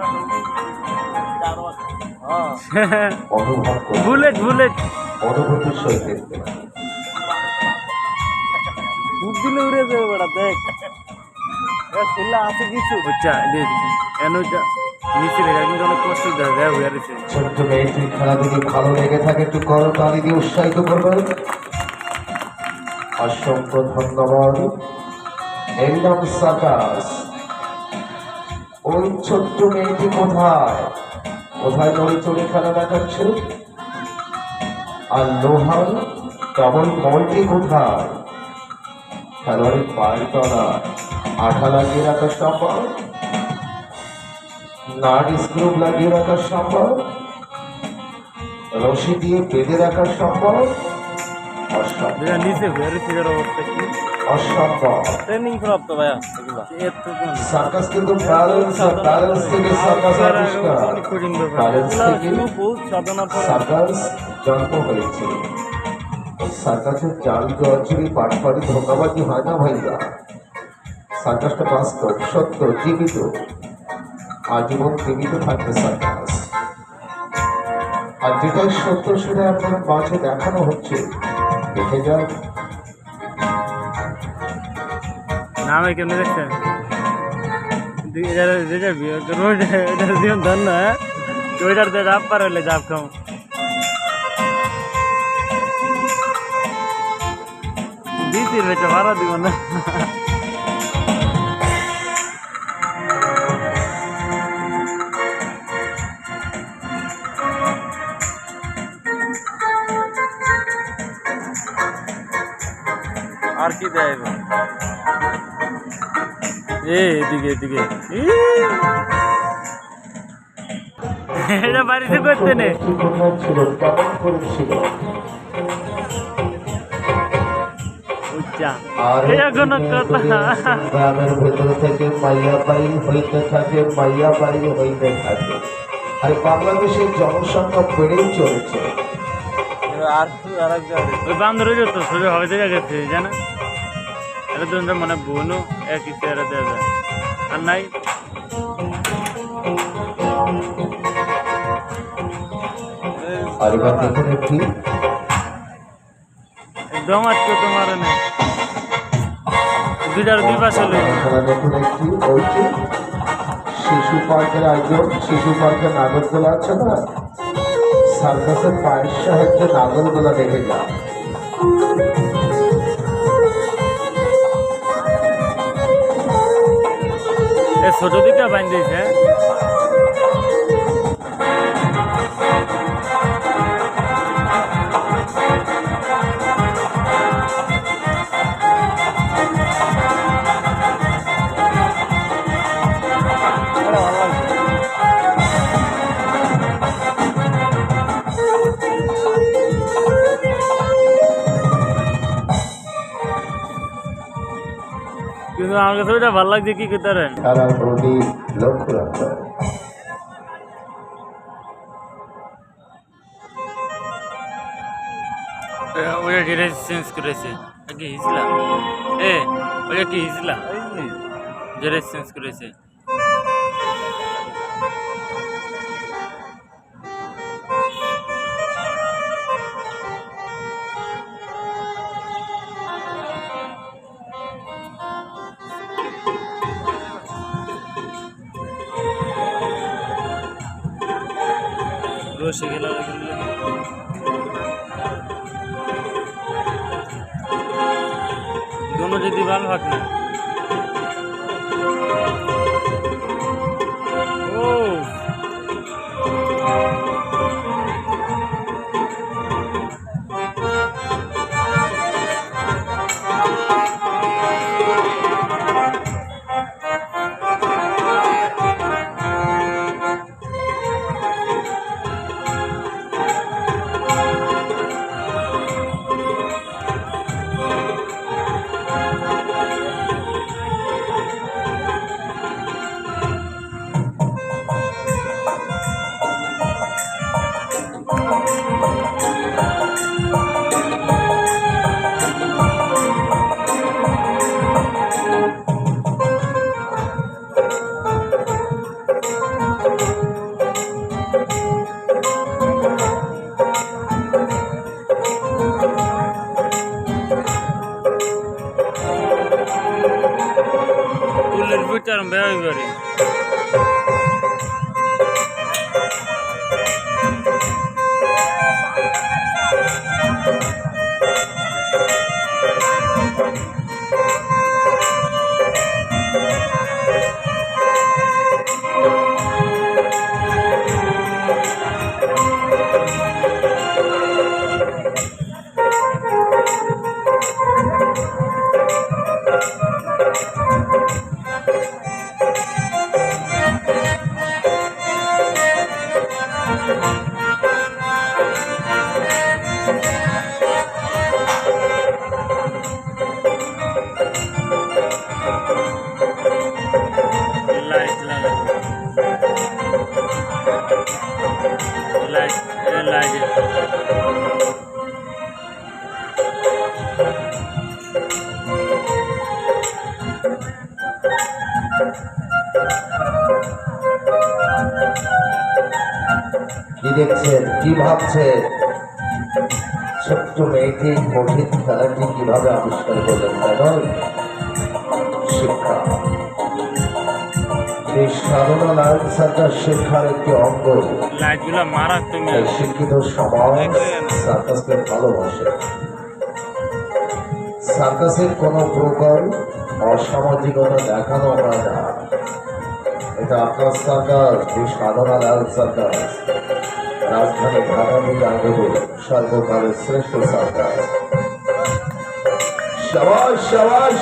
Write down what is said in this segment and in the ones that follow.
করে bullet bullet. অনুভূতির সহিত দেখতে পারে। খুব দিলে উড়ে যাবে বেড়া দেখ। খুললে আছে কিছু। আচ্ছা এন নিচে রেখা কিন্তু অনেক কষ্ট দেয় দেয় হয়ে গেছে ছোট্ট মেয়েটির খেলা যদি ভালো লেগে থাকে একটু করতালি দিয়ে উৎসাহিত করবেন। অসংখ্য ধন্যবাদ। একদম সাকাস। ওই ছোট্ট মেয়েটি কোথায়? কোথায় নড়ে চড়ে খেলা দেখাচ্ছে? আর লোহার ডবল বলটি কোথায়? খেলোয়াড়ের পায়ের আঠা লাগিয়ে রাখার সম্ভব নাট স্ক্রু লাগিয়ে রাখার সম্ভব রশি দিয়ে বেঁধে রাখার সম্ভব অসম্ভব যেটা নিচে গেছে এর অবস্থা কি? ট্রেনিং প্রাপ্ত ভাইয়া এগুলা। সার্কাস কিন্তু ব্যালেন্স ব্যালেন্স থেকে সার্কাস আবিষ্কার অনেক কঠিন ব্যাপার ব্যালেন্স থেকে বহুত সাধনার পর। সার্কাস জন্ম হয়েছে। সার্কাসের চাল জর্জরি পাটপাড়ি ধোকাবাজি হয় না ভাইয়া। সার্কাসটা বাস্তব সত্য জীবিত। আজীবন জীবিত থাকবে সার্কাস আর যেটাই সত্য সেটা আপনার মাঝে দেখানো হচ্ছে দেখে যান। নামে কেমনে দেখছেন যেটা বিয়ে করব এটা জীবন ধন্য হ্যাঁ ওইটার দিয়ে জাপ পার হলে জাপ খাও দিছি বেটা ভাড়া দিব না আর কি দেয় এবার? এ এদিকে এদিকে! এটা বাড়িতে করতে নে। গ্রামের ভেতর থেকে মাইয়া বাইর হইতে থাকে মাইয়া বাইর হইতে থাকে আর বাংলাদেশের জনসংখ্যা বেড়েই চলেছে ওই বান্দর ওই তো সোজা হবে গেছে জানা? এটা তো মানে বোনও একই চেহারা দেওয়া যায় আর নাই একদম আজকে তোমার নেই দুইটার দুই পাশে যে শিশু পার্কের আয়োজন শিশু নাগরদোলা আছে না সার্কাসের পায়ের সাহায্যে নাগরদোলা দেখে যান ছোট দিকটা বাইন কিন্তু আমার কাছে ওইটা ভালো লাগছে কি করতে পারেন? খেলার প্রতি লক্ষ্য রাখতে ওটা ড্রেস চেঞ্জ করেছে? কি হিজলা? এ ওটা কি হিজলা? ড্রেস চেঞ্জ করেছে। রসে খেলা दोनों যদি ভালো হাত না করে। ভাবছেন ছোট্ট মেয়েটি কঠিন খেলাটি কীভাবে আবিষ্কার করলেন নয় শিক্ষা। এই সাধনা লাল সার্কাস শিক্ষার একটি অঙ্গ লাইটগুলো মারাক তুমি তাই শিক্ষিত সমাজ সার্কাসকে ভালোবাসে। সার্কাসের কোনো প্রকার অসামাজিকতা দেখানো হয় না। এটা আপনার সার্কাস এই সাধনা লাল সার্কাস। রাজধানী ঢাকা থেকে আগত সর্বকালের শ্রেষ্ঠ সাবাস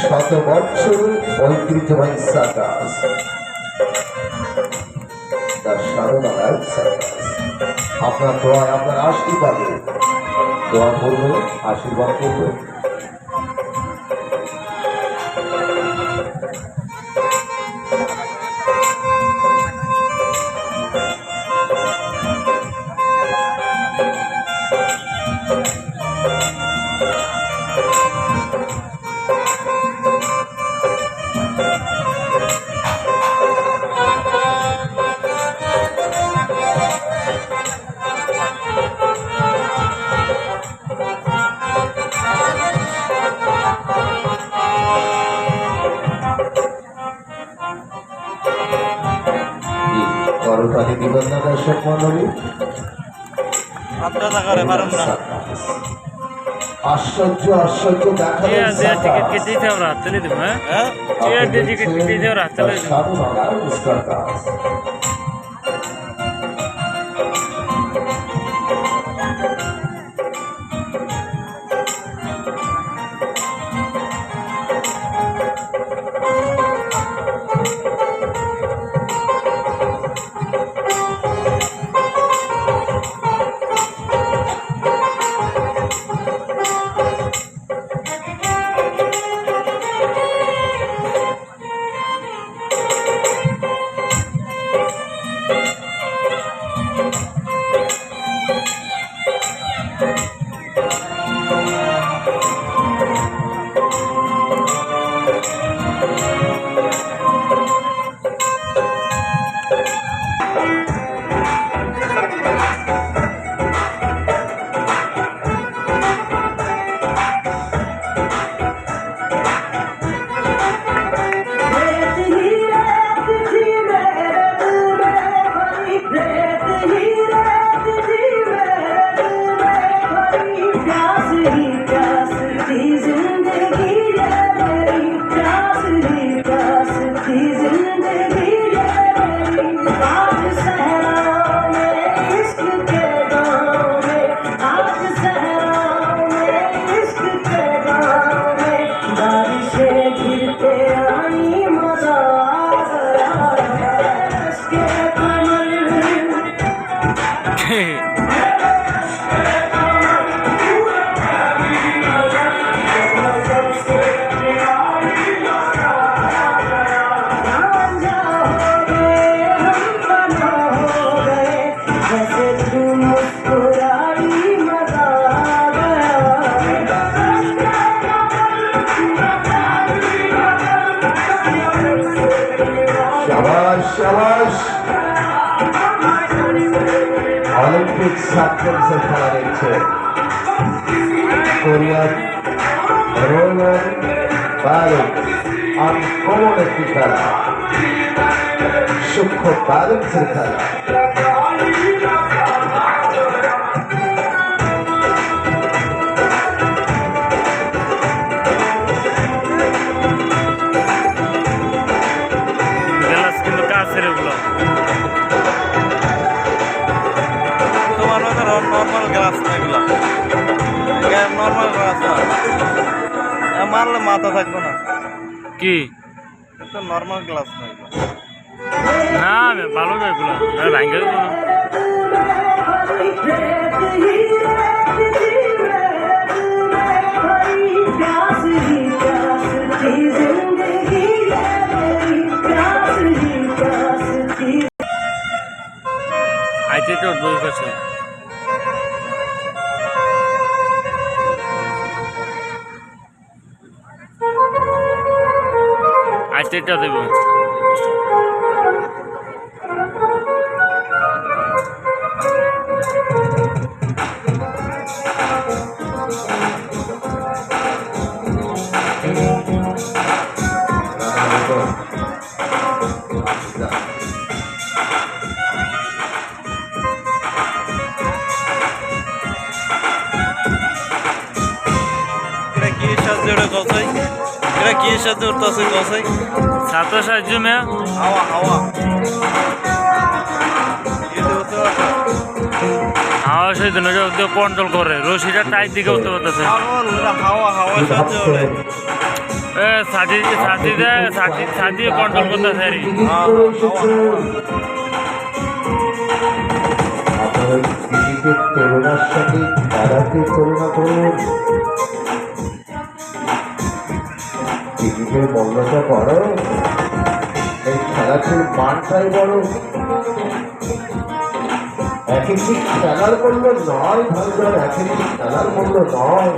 শত বছর ঐতিহ্যবাহী সার্কাস তার লাল সার্কাস আপনার দোয়া আপনার আশীর্বাদে দোয়া করবে, আশীর্বাদ করবে। আপনারা করে পারুম না আশ্চর্য আশ্চর্য দেখা যাচ্ছে টিকিট দিতে আমরা চলে দেবো হ্যাঁ? হ্যাঁ? টিকিট কেটেছি আমরা চলে দেবো। অলিম্পিক সাকসেসে খেলা দেখছে। কোরিয়ার রোলার বালক আর কোমল একটি খেলা। সূক্ষ্ম ব্যালেন্সের খেলা। থাকবে না। কি? এটা নর্মাল গ্লাস না এগুলো না ভালো তো এগুলো। ভাঙ্গে তো দেবো। এটা কি সাহায্যে উঠতেছে গছাই ছাত্র সাহায্য মেয়া হাওয়া হাওয়া। হাওয়া সেই কন্ট্রোল করে। রশিটা টাইট দিকে উঠতে পারতেছে। পাগল এটা হাওয়া হাওয়া সাহায্যে ছাতি ছাতি ছাতি ছাতি কন্ট্রোল করতেছে আর আপনার সাথে করুন। দিদিকে মূল্যটা বড় এই খেলাটির মানটাই বড় এক একটি খেলার মূল্য নয় ভাই এক একটি খেলার মূল্য নয়।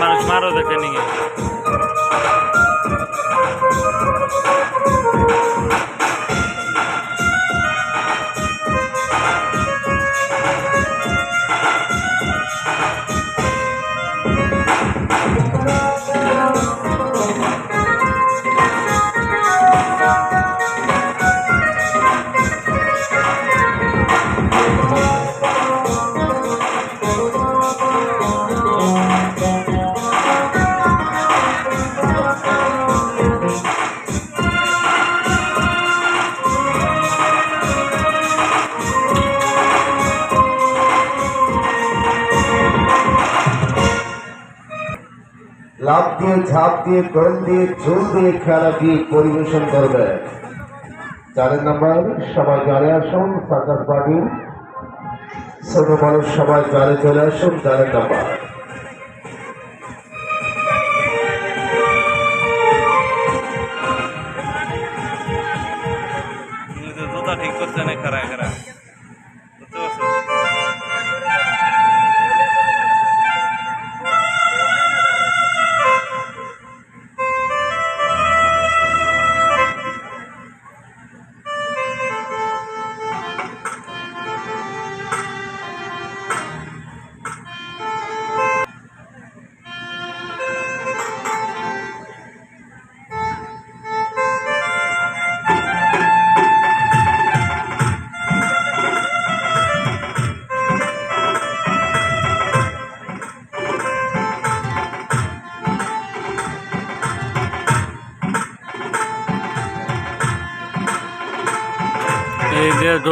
মানুষ মারও দেখে ট্রেনিং লাভ দিয়ে, ঝাঁপ দিয়ে গরম দিয়ে ঝোল দিয়ে খেলা দিয়ে পরিবেশন করবে। চারের নাম্বার, সবাই জালে আসুন সাকাশ পার্টির ছোট মানুষ সবাই জালে চলে আসুন, চারের নাম্বার।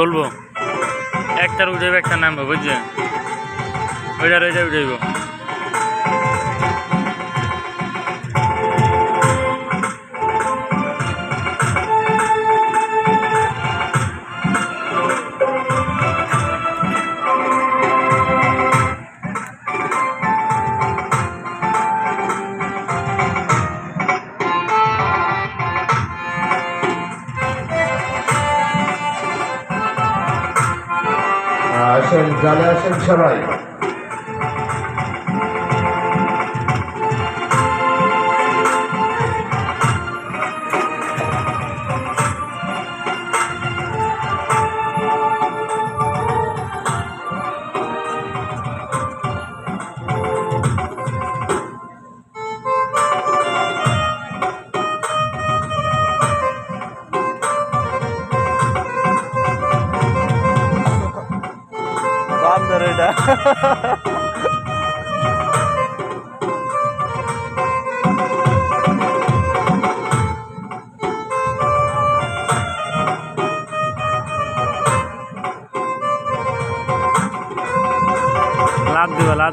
এই একটার উঠেবে একটার নামবে বুঝছে ওইটা ওইটা উঠাইব জানে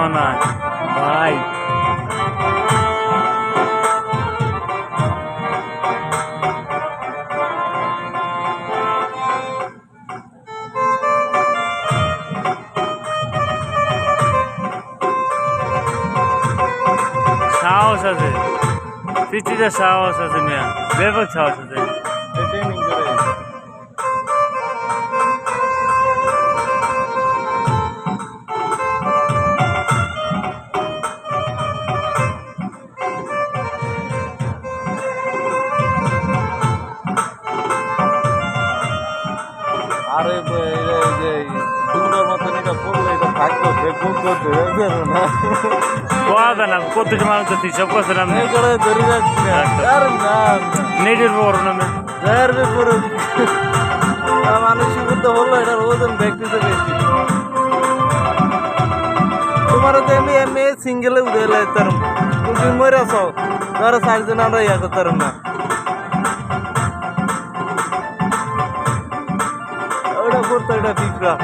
হয় ভাই। সাহস আছে। পিচিতে সাহস আছে মিয়া। ব্যাপক সাহস আছে। আর এই যে- দুর্গার মতন এটা পড়লে এটা থাকতো বেকুব করতে না? কথা না কতটি মানুষ তো সব কথা না। করে ধরে না আর না নেটের বড় নামে যার ব্যাপারে মানুষ বুদ্ধ বলল এটার ওজন ব্যক্তিতে বেশি। তোমার তো এমনি এমনি সিঙ্গেলে উঠে এলাই তুমি মরে আছো ধরো চারজন আমরা ইয়া করতে না। করতো এটা পিঁপড়া।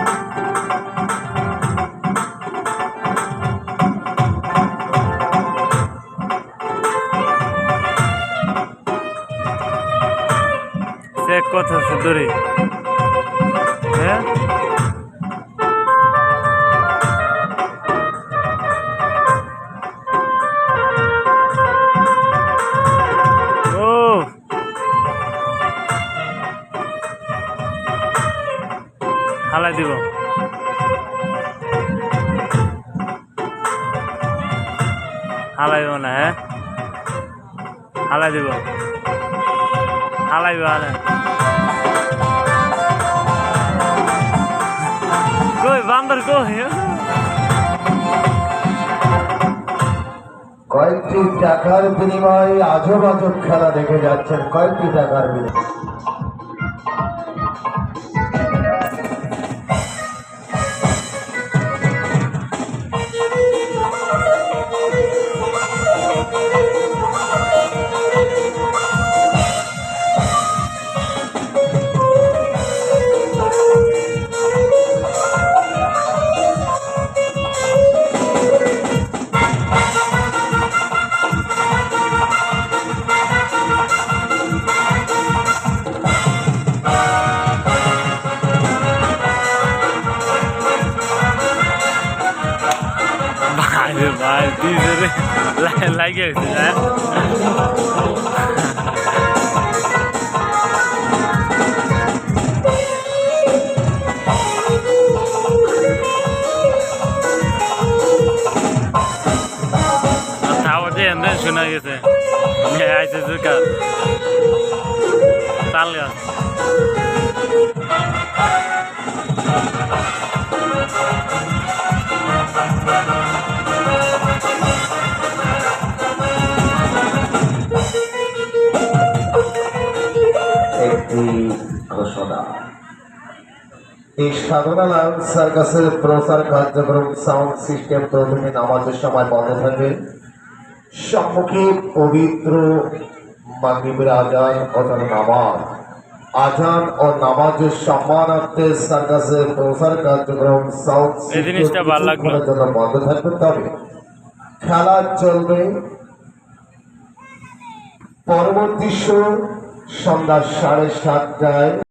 সে কথা সুন্দরী হ্যাঁ? হালাইব না হ্যাঁ? হালাই দিব হালাইব। না কই, বান্দর কই? কয়েকটি টাকার বিনিময়ে আজব আজব খেলা দেখে যাচ্ছেন, কয়েকটি টাকার বিনিময়ে। ভাই রে লাগে গেছে হ্যাঁ? তাও যে এমনি শোনা গেছে। আইসে জুকা তাল গাছ। একটি ঘোষণা। এই সাধনালাল সার্কাসের প্রচার কার্যক্রম সাউন্ড সিস্টেম প্রথমে নামাজের সময় বন্ধ থাকে সম্মুখে পবিত্র মাগরিবের আজান অথবা নামাজ। আজান ও নামাজের সম্মানার্থে সার্কাসের প্রচার কার্যক্রম সাউন্ড এই। কিছুক্ষণের জন্য বন্ধ থাকবে। তবে খেলা চলবে। পরবর্তী শো সন্ধ্যা সাড়ে সাতটায়।